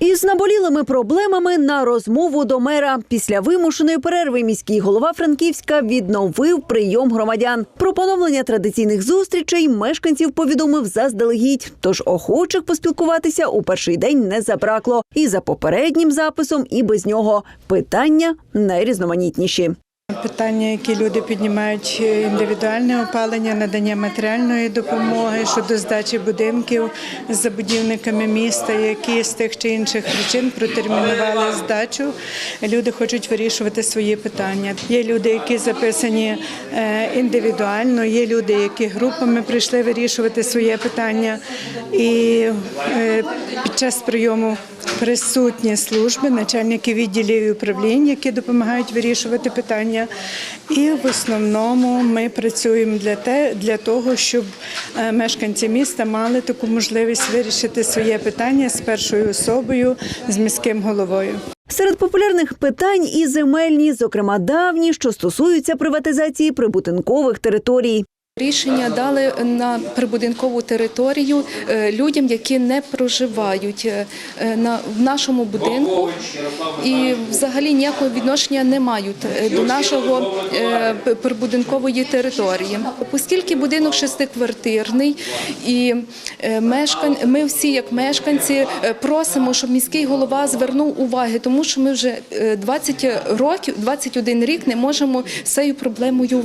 Із наболілими проблемами на розмову до мера після вимушеної перерви міський голова Франківська відновив прийом громадян. Про поновлення традиційних зустрічей мешканців повідомив заздалегідь. Тож охочих поспілкуватися у перший день не забракло. І за попереднім записом, і без нього питання найрізноманітніші. Питання, які люди піднімають, е, індивідуальне опалення, надання матеріальної допомоги щодо здачі будинків з забудівниками міста, які з тих чи інших причин протермінували здачу. Люди хочуть вирішувати свої питання. Є люди, які записані е, індивідуально, є люди, які групами прийшли вирішувати своє питання. І е, під час прийому присутні служби, начальники відділів і управлінь, які допомагають вирішувати питання. І в основному ми працюємо для те, для того, щоб е, мешканці міста мали таку можливість вирішити своє питання з першою особою, з міським головою. Серед популярних питань і земельні, зокрема давні, що стосуються приватизації прибутинкових територій. Рішення дали на прибудинкову територію е, людям, які не проживають е, в нашому будинку і взагалі ніякого відношення не мають е, до нашого прибудинкової території. Оскільки будинок шестиквартирний і ми всі, як мешканці, просимо, щоб міський голова звернув уваги, тому що ми вже е, 20 років, 21 рік не можемо з проблемою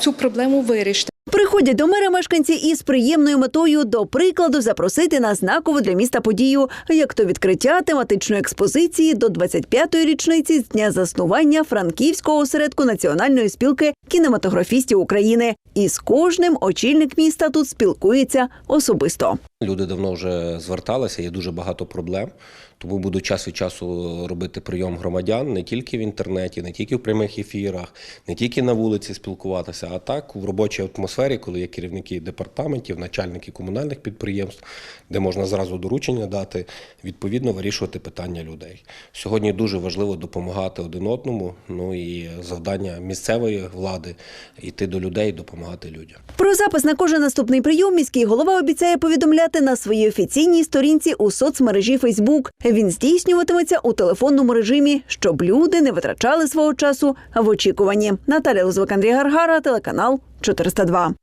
цю проблему вирішити. Приходять до мера мешканці із приємною метою, до прикладу, запросити на знакову для міста подію, як то відкриття тематичної експозиції до 25-ї річниці з дня заснування Франківського осередку Національної спілки кінематографістів України. І з кожним очільник міста тут спілкується особисто. Люди давно вже зверталися, є дуже багато проблем. Тому буду час від часу робити прийом громадян не тільки в інтернеті, не тільки в прямих ефірах, не тільки на вулиці спілкуватися, а так в робочій атмосфері, коли є керівники департаментів, начальники комунальних підприємств, де можна зразу доручення дати, відповідно вирішувати питання людей. Сьогодні дуже важливо допомагати один одному. Ну і завдання місцевої влади йти до людей, допомагати людям. Про запис на кожен наступний прийом міський голова обіцяє повідомляти на своїй офіційній сторінці у соцмережі Фейсбук. Він здійснюватиметься у телефонному режимі, щоб люди не витрачали свого часу в очікуванні. Наталя Лозвик, Андрій Гаргара, телеканал 402.